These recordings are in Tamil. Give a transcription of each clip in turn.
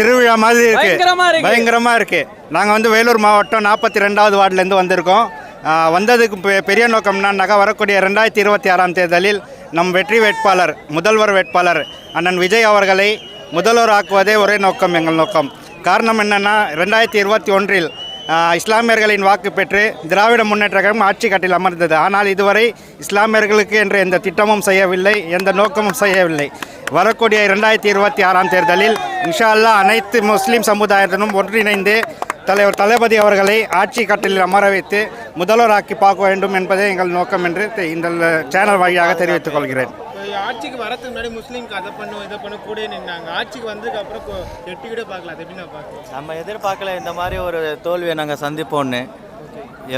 திருவிழா மாதிரி இருக்கு. பயங்கரமா இருக்கு. நாங்கள் வந்து வேலூர் மாவட்டம் நாற்பத்தி ரெண்டாவது வார்டுலேருந்து வந்திருக்கோம். வந்ததுக்கு பெ- பெரிய நோக்கம்னா நக வரக்கூடிய ரெண்டாயிரத்தி இருபத்தி ஆறாம் தேர்தலில் நம் வெற்றி வேட்பாளர் முதல்வர் வேட்பாளர் அண்ணன் விஜய் அவர்களை முதல்வர் ஆக்குவதே ஒரே நோக்கம் எங்கள் நோக்கம். காரணம் என்னென்னா ரெண்டாயிரத்தி இருபத்தி ஒன்றில் இஸ்லாமியர்களின் வாக்கு பெற்று திராவிட முன்னேற்ற கழகம் ஆட்சி கட்டில் அமர்ந்தது. ஆனால் இதுவரை இஸ்லாமியர்களுக்கு என்ற எந்த திட்டமும் செய்யவில்லை எந்த நோக்கமும் செய்யவில்லை. வரக்கூடிய இரண்டாயிரத்தி இருபத்தி ஆறாம் தேர்தலில் இன்ஷா அல்லாஹ் அனைத்து முஸ்லீம் சமுதாயத்தினும் ஒன்றிணைந்து தலைவர் தளபதி அவர்களை ஆட்சி கட்டிலில் அமர வைத்து முதல்வராக்கி பார்க்க வேண்டும் என்பதே எங்கள் நோக்கம் என்று தெ- இந்த சேனல் வழியாக தெரிவித்துக் கொள்கிறேன். ஆட்சிக்கு வரதுக்கு முன்னாடி முஸ்லீம்க்கு அதை பண்ணும் இதை பண்ண கூட நின்னாங்க. ஆட்சிக்கு வந்ததுக்கு அப்புறம் எட்டி கூட பார்க்கல. அது எப்படி நான் பார்க்கலாம் நம்ம எதிர்பார்க்கல இந்த மாதிரி ஒரு தோல்வியை நாங்கள் சந்திப்போம்னு.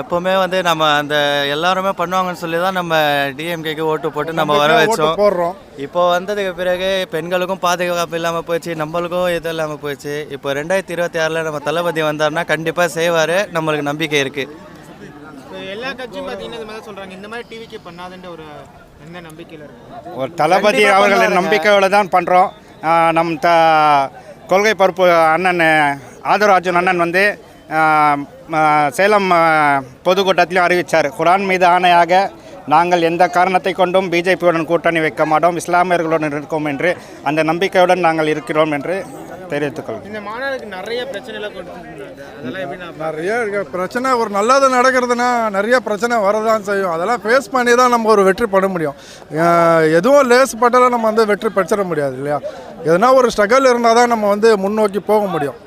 எப்போவுமே வந்து நம்ம அந்த எல்லாருமே பண்ணுவாங்கன்னு சொல்லி தான் நம்ம டிஎம்கேக்கு ஓட்டு போட்டு நம்ம வர வச்சோம். போடுறோம். இப்போ வந்ததுக்கு பிறகு பெண்களுக்கும் பாதுகாப்பு இல்லாமல் போயிடுச்சு நம்மளுக்கும் இது இல்லாமல் போயிடுச்சு இப்போ ரெண்டாயிரத்தி இருபத்தி ஆறில் நம்ம தளபதி வந்தாருன்னா கண்டிப்பாக செய்வார். நம்மளுக்கு நம்பிக்கை இருக்குது இப்போ எல்லா கட்சியும் பார்த்தீங்கன்னா இந்த மாதிரி சொல்கிறாங்க இந்த மாதிரி டிவிக்கு பண்ணாதுன்ற ஒரு எந்த நம்பிக்கையில் இருக்கு. ஒரு தளபதி அவர்களின் பண்ணுவாருங்க. நம்பிக்கையோடு தான் பண்ணுறோம் நம் த கொள்கை பொறுப்பு அண்ணன் ஆதரவாஜன் அண்ணன் வந்து சேலம் பொதுக்கூட்டத்திலும் அறிவித்தார் குரான் மீது ஆணையாக நாங்கள் எந்த காரணத்தை கொண்டும் பிஜேபியுடன் கூட்டணி வைக்க மாட்டோம் இஸ்லாமியர்களுடன் இருக்கோம் என்று அந்த நம்பிக்கையுடன் நாங்கள் இருக்கிறோம் என்று தெரிவித்துக் கொள்கிறேன் இந்த மாநாடுக்கு நிறைய பிரச்சனைலாம்? நிறைய பிரச்சனை ஒரு நல்லது நடக்கிறதுனா நிறைய பிரச்சனை வரதான் செய்யும். அதெல்லாம் ஃபேஸ் பண்ணி தான் நம்ம ஒரு வெற்றி பண்ண முடியும். எதுவும் லேஸ் பட்டாலும் நம்ம வந்து வெற்றி பெற்றிட முடியாது இல்லையா? எதனா ஒரு ஸ்ட்ரகல் இருந்தால் தான் நம்ம வந்து முன்னோக்கி போக முடியும்.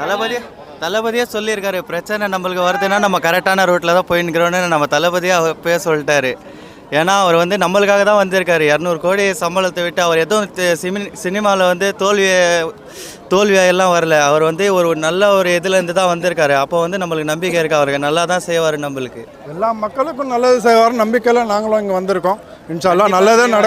தளபதி? தளபதியே சொல்லியிருக்காரு பிரச்சனை நம்மளுக்கு வருதுன்னா நம்ம கரெக்டான ரூட்டில் தான் போயின்னுக்கிறோன்னு நம்ம தளபதியே அவர் பேர் சொல்லிட்டாரு. ஏன்னா அவர் வந்து நம்மளுக்காக தான் வந்திருக்காரு. இரநூறு கோடி சம்பளத்தை விட்டு அவர் எதுவும் சினி சினிமாவில் வந்து தோல்வி தோல்வியா எல்லாம் வரல. அவர் வந்து ஒரு நல்ல ஒரு இதுலேருந்து தான் வந்திருக்காரு. அப்போ வந்து நம்மளுக்கு நம்பிக்கை இருக்கு. அவருக்கு நல்லா தான் செய்வார் நம்மளுக்கு. எல்லா மக்களுக்கும் நல்லது செய்வார் நம்பிக்கையில் நாங்களும் இங்கே வந்திருக்கோம். இன்ஷால்லா நல்லதே நடக்கும்.